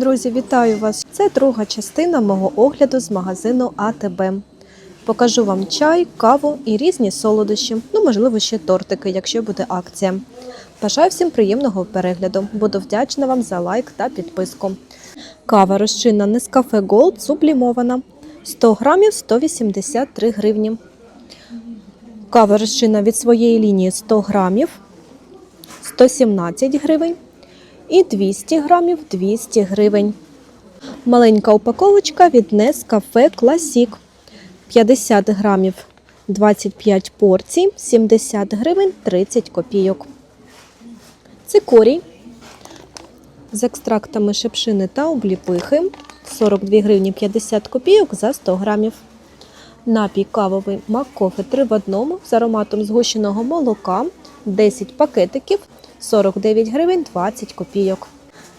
Друзі, вітаю вас! Це друга частина мого огляду з магазину АТБ. Покажу вам чай, каву і різні солодощі, ну, можливо, ще тортики, якщо буде акція. Бажаю всім приємного перегляду. Буду вдячна вам за лайк та підписку. Кава розчинна Nescafe Gold сублімована. 100 грамів 183 гривні. Кава розчинна від своєї лінії 100 грамів 117 гривень і 200 грамів 200 гривень. Маленька упаковочка від Nescafe Classic 50 грамів 25 порцій, 70 гривень 30 копійок. Цикорій з екстрактами шипшини та обліпихи 42 гривні 50 копійок за 100 грамів. Напій кавовий Маккофе 3 в одному з ароматом згущеного молока 10 пакетиків 49 гривень 20 копійок.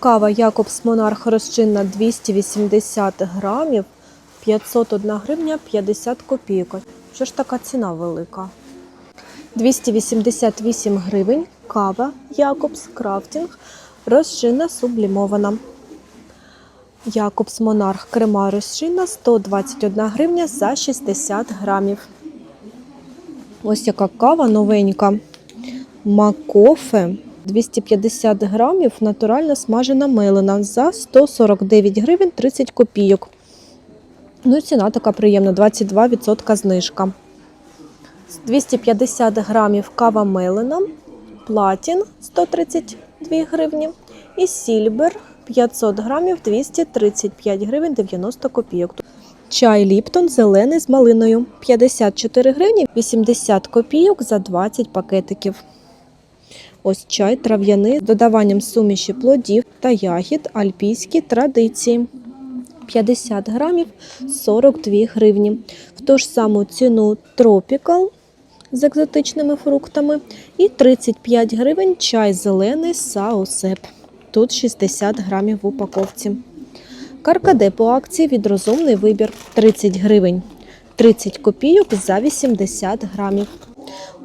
Кава Якобс Монарх розчинна 280 грамів 501 гривня 50 копійок. Що ж така ціна велика? 288 гривень кава Якобс Крафтінг розчинна сублімована. Якобс Монарх крема розчинна 121 гривня за 60 грамів. Ось яка кава новенька. Макофе 250 грамів натурально смажена мелена за 149 гривень 30 копійок. Ну і ціна така приємна, 22% знижка. 250 грамів кава мелена, платін 132 гривні і сільбер 500 грамів 235 гривень 90 копійок. Чай Ліптон зелений з малиною 54 гривні 80 копійок за 20 пакетиків. Ось чай трав'яний з додаванням суміші плодів та ягід альпійські традиції. 50 грамів 42 гривні. В ту ж саму ціну Tropical з екзотичними фруктами і 35 гривень чай зелений Саусеп. Тут 60 грамів в упаковці. Каркаде по акції від розумний вибір 30 гривень. 30 копійок за 80 грамів.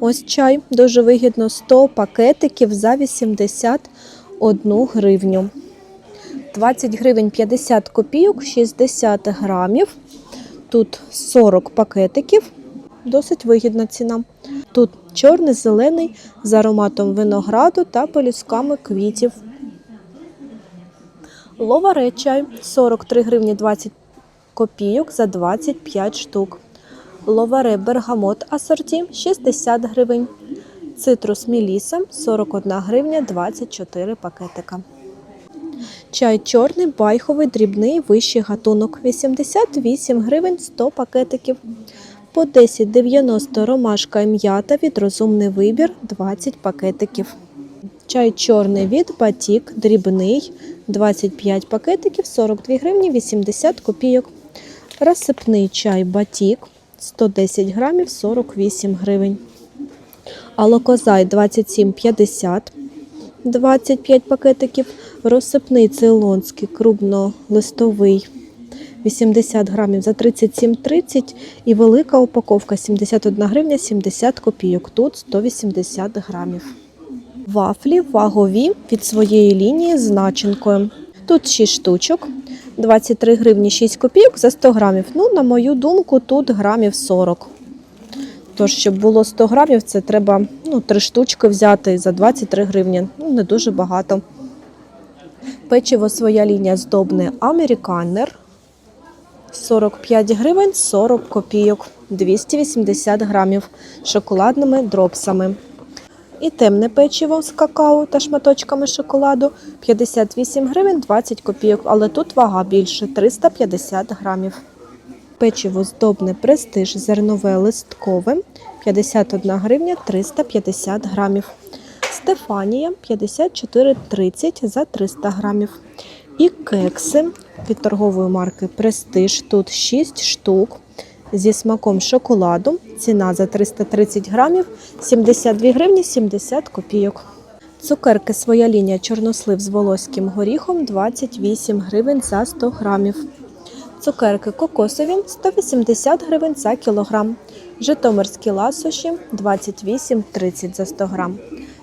Ось чай дуже вигідно 100 пакетиків за 81 гривню. 20 гривень 50 копійок, 60 грамів. Тут 40 пакетиків. Досить вигідна ціна. Тут чорний, зелений з ароматом винограду та полюсками квітів. Ловаре чай 43 гривні 20 копійок за 25 штук. Ловаре бергамот асорті 60 гривень. Цитрус Міліса 41 гривня 24 пакетика. Чай чорний, байховий, дрібний, вищий гатунок 88 гривень 100 пакетиків. По 10,90 ромашка і м'ята від розумний вибір 20 пакетиків. Чай чорний від батік, дрібний 25 пакетиків 42 гривні 80 копійок. Розсипний чай батік 110 грамів 48 гривень. Алокозай 27,50 25 пакетиків. Розсипний цейлонський крупнолистовий 80 грамів за 37,30 і велика упаковка 71 гривня 70 копійок. Тут 180 грамів. Вафлі вагові від своєї лінії з начинкою. Тут 6 штучок, 23 гривні 6 копійок за 100 грамів. Ну, на мою думку, тут грамів 40. Тож, щоб було 100 грамів, це треба ну, 3 штучки взяти за 23 гривні. Ну, не дуже багато. Печиво своя лінія здобне Американер. 45 гривень 40 копійок, 280 грамів шоколадними дропсами. І темне печиво з какао та шматочками шоколаду 58 гривень 20 копійок, але тут вага більше 350 грамів. Печиво здобне престиж зернове листкове 51 гривня 350 грамів. Стефанія 54,30 за 300 грамів. І кекси від торгової марки Престиж. Тут 6 штук зі смаком шоколаду. Ціна за 330 грамів 72 гривні 70 копійок. Цукерки своя лінія чорнослив з волоським горіхом 28 гривень за 100 грамів. Цукерки кокосові 180 гривень за кілограм. Житомирські ласощі 28,30 за 100 грам.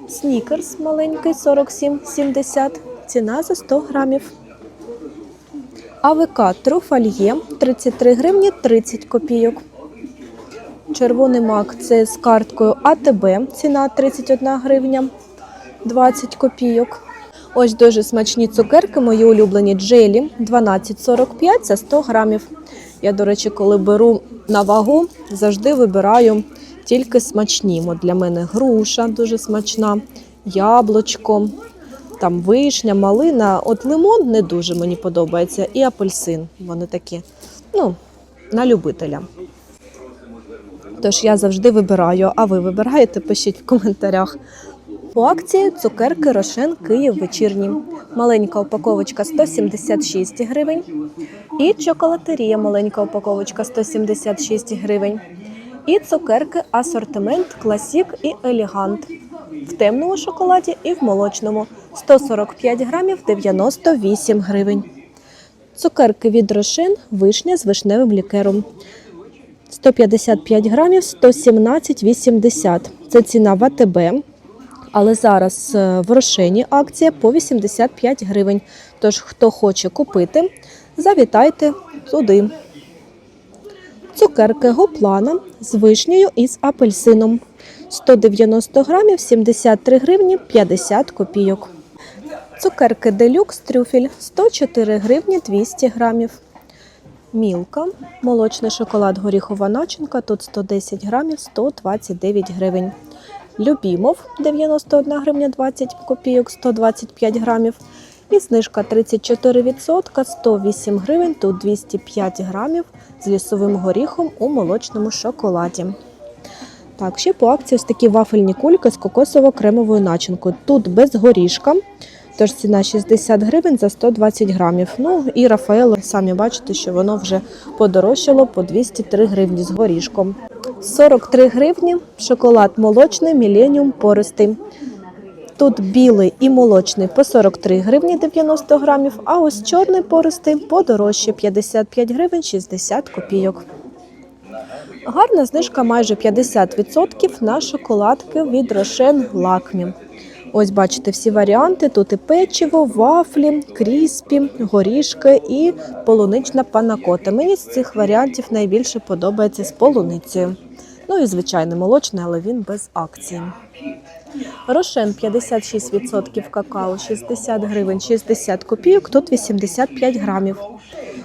Снікерс маленький 47,70 ціна за 100 грамів. АВК Труфальє 33 гривні 30 копійок. Червоний мак це з карткою АТБ, ціна 31 гривня 20 копійок. Ось дуже смачні цукерки, мої улюблені джелі 12,45 за 100 грамів. Я, до речі, коли беру на вагу, завжди вибираю тільки смачні. От для мене груша дуже смачна, яблучко, там вишня, малина. От лимон не дуже мені подобається, і апельсин. Вони такі, ну, на любителя. Тож я завжди вибираю, а ви вибираєте, пишіть в коментарях. По акції цукерки Рошен Київ вечірні. Маленька упаковочка 176 гривень. І чоколатерія маленька упаковочка 176 гривень. І цукерки асортимент Класік і Елігант. В темному шоколаді і в молочному 145 грамів 98 гривень. Цукерки від Рошен вишня з вишневим лікером. 155 грамів 117,80. Це ціна в АТБ. Але зараз е, в Рошені акція по 85 гривень. Тож, хто хоче купити, завітайте туди. Цукерки гоплана з вишнею і з апельсином. 190 грамів 73 гривні 50 копійок. Цукерки делюкс трюфель 104 гривні 200 грамів. Мілка, молочний шоколад горіхова начинка, тут 110 грамів 129 гривень. Любімов 91 гривня 20 копійок 125 грамів. І знижка 34%, 108 гривень, тут 205 грамів з лісовим горіхом у молочному шоколаді. Так, ще по акції ось такі вафельні кульки з кокосово-кремовою начинкою. Тут без горішка, тож ціна 60 гривень за 120 грамів. Ну і Рафаело, самі бачите, що воно вже подорожчало по 203 гривні з горішком. 43 гривні шоколад молочний, міленіум пористий. Тут білий і молочний по 43 гривні 90 грамів, а ось чорний пористий подорожче 55 гривень 60 копійок. Гарна знижка майже 50% на шоколадки від Рошен Лакмі. Ось бачите всі варіанти. Тут і печиво, вафлі, кріспі, горішки і полунична панакота. Мені з цих варіантів найбільше подобається з полуницею. Ну і звичайний молочний, але він без акції. Рошен 56% какао, 60 гривень 60 копійок, тут 85 грамів.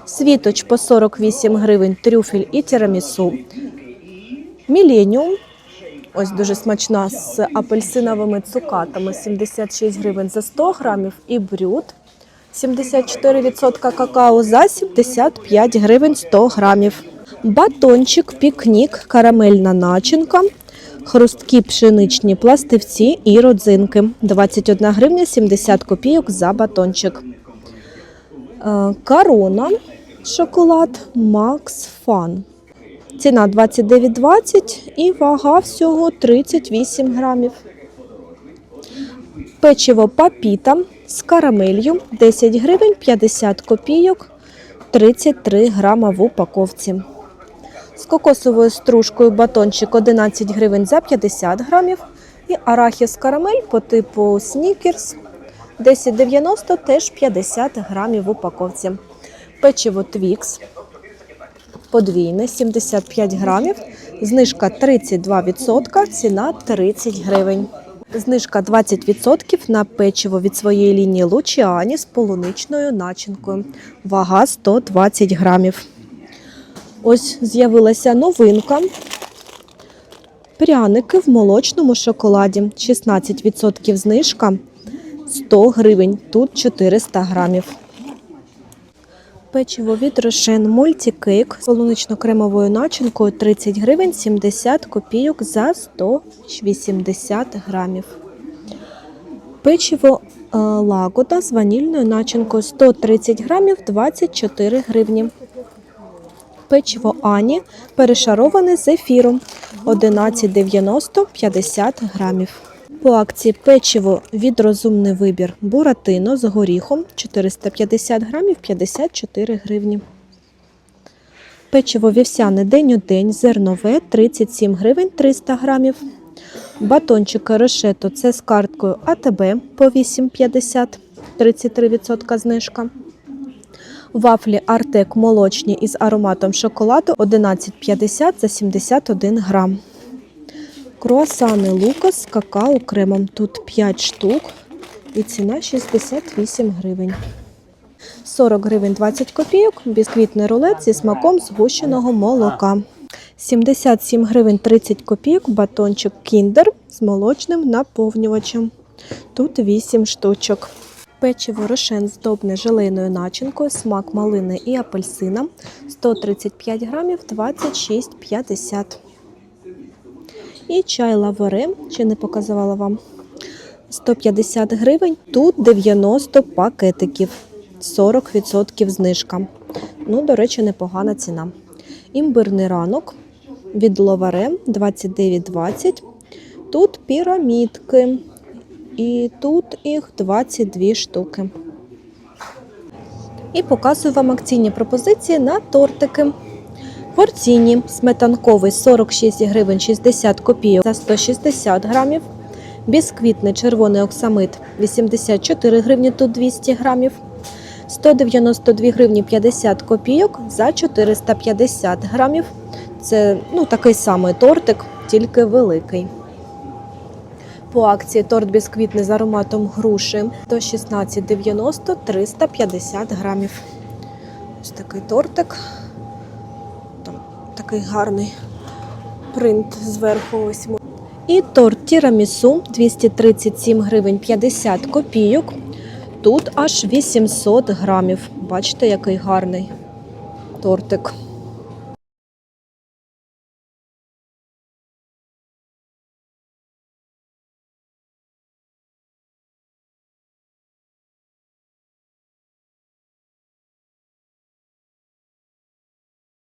Світоч по 48 гривень, трюфель і тірамісу. Міленіум. Ось дуже смачна з апельсиновими цукатами 76 гривень за 100 грамів і брют 74% какао за 75 гривень 100 грамів. Батончик, пікнік, карамельна начинка, хрусткі пшеничні пластивці і родзинки. 21 гривня 70 копійок за батончик. Е, Корона, шоколад Max Fun. Ціна 29,20 і вага всього 38 грамів. Печиво папіта з карамелью 10 гривень 50 копійок 33 грама в упаковці. З кокосовою стружкою батончик 11 гривень за 50 грамів. І арахіс карамель по типу снікерс 10,90 теж 50 грамів в упаковці. Печиво Твікс подвійне 75 грамів, знижка 32%, ціна 30 гривень. Знижка 20% на печиво від своєї лінії Лучіані з полуничною начинкою. Вага 120 грамів. Ось з'явилася новинка. Пряники в молочному шоколаді. 16% знижка 100 гривень. Тут 400 грамів. Печиво від Рошен мультикейк з полунично-кремовою начинкою 30 гривень 70 копійок за 180 грамів. Печиво е, лагода з ванільною начинкою 130 грамів 24 гривні. Печиво Ані перешароване з ефіром 11,90 50 грамів. По акції печиво від розумний вибір Буратино з горіхом 450 грамів 54 гривні. Печиво вівсяне день у день зернове 37 гривень 300 грамів. Батончики решето це з карткою АТБ по 8,50 33% знижка. Вафлі Артек молочні із ароматом шоколаду 11,50 за 71 грам. Круасани Лукас з какао кремом. Тут 5 штук і ціна 68 гривень. 40 гривень 20 копійок, бісквітний рулет зі смаком згущеного молока. 77 гривень 30 копійок, батончик Кіндер з молочним наповнювачем. Тут 8 штучок. Печиво рошен здобне желейною начинкою, смак малини і апельсина 135 грамів 26,50. І чай лаворе, чи не показувала вам, 150 гривень, тут 90 пакетиків, 40% знижка. Ну, до речі, непогана ціна. Імбирний ранок від ловаре 29,20. Тут пірамідки. І тут їх 22 штуки. І показую вам акційні пропозиції на тортики. Порційні сметанковий 46 гривень 60 копійок за 160 грамів. Бісквітний червоний оксамит 84 гривні тут 200 грамів. 192 гривні 50 копійок за 450 грамів. Це ну, такий самий тортик, тільки великий. По акції торт бісквітний з ароматом груші до 16,90 350 грамів. Ось такий тортик. Такий гарний принт зверху. Ось. І торт тірамісу 237 гривень 50 копійок. Тут аж 800 грамів. Бачите, який гарний тортик.